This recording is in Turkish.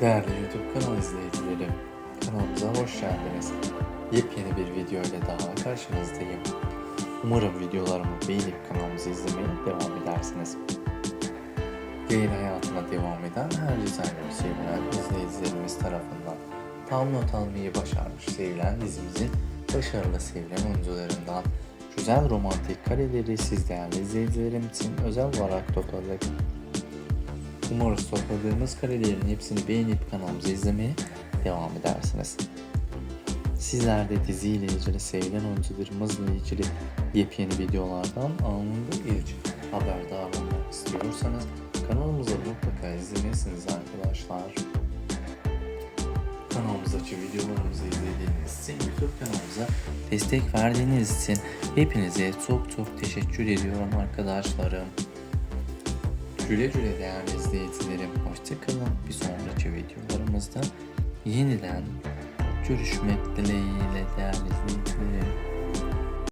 Değerli YouTube kanal izleyicileri, kanalımıza hoş geldiniz. Yepyeni bir video ile daha karşınızdayım. Umarım videolarımı beğenip kanalımızı izlemeye devam edersiniz. Yayın hayatına devam eden her düzenli sevilen izleyicilerimiz tarafından tam not almayı başarmış sevilen dizimizin başarılı sevilen oyuncularından güzel romantik kareleri siz değerli izleyicilerim için özel olarak topladık. Umarız topladığımız karelerin hepsini beğenip kanalımızı izlemeye devam edersiniz. Sizler de diziyle ilgili sevilen oyuncularımızla ilgili yepyeni videolardan anında ilk haberdar olmak istiyorsanız kanalımıza mutlaka izlemelisiniz arkadaşlar. Kanalımızdaki videolarımızı izlediğiniz için YouTube kanalımıza destek verdiğiniz için hepinize çok çok teşekkür ediyorum arkadaşlarım. Güle güle değerli izleyicilerim. Hoşçakalın. Bir sonraki videolarımızda yeniden görüşmek dileğiyle değerli